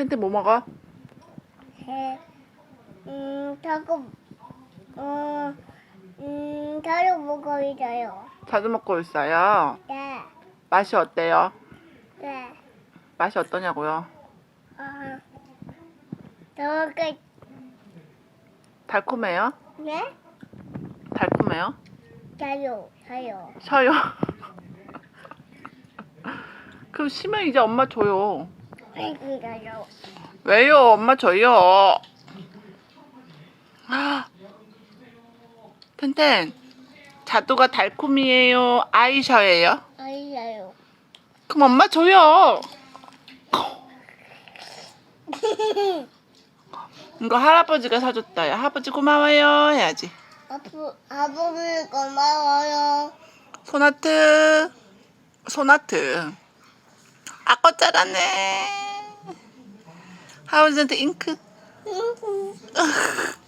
텐텐 뭐 먹어? 해, 음, 자꾸, 어, 음, 자주 먹고 있어요. 자주 먹고 있어요. 네, 맛이 어때요? 네, 맛이 어떠냐고요? 아, 저렇게, 달콤해요? 네? 달콤해요? 자요, 자요. 셔요. 그럼 쉬면 이제 엄마 줘요. 왜요? 엄마 줘요. 아. 텐텐, 자두가 달콤이에요? 아이셔예요? 아이야요. 그럼 엄마 줘요. 이거 할아버지가 사줬다요. 할아버지 고마워요. 해야지. 아부, 아버지 고마워요. 소나트, 소나트. 아까 잘하네. 할아버지한테 잉크.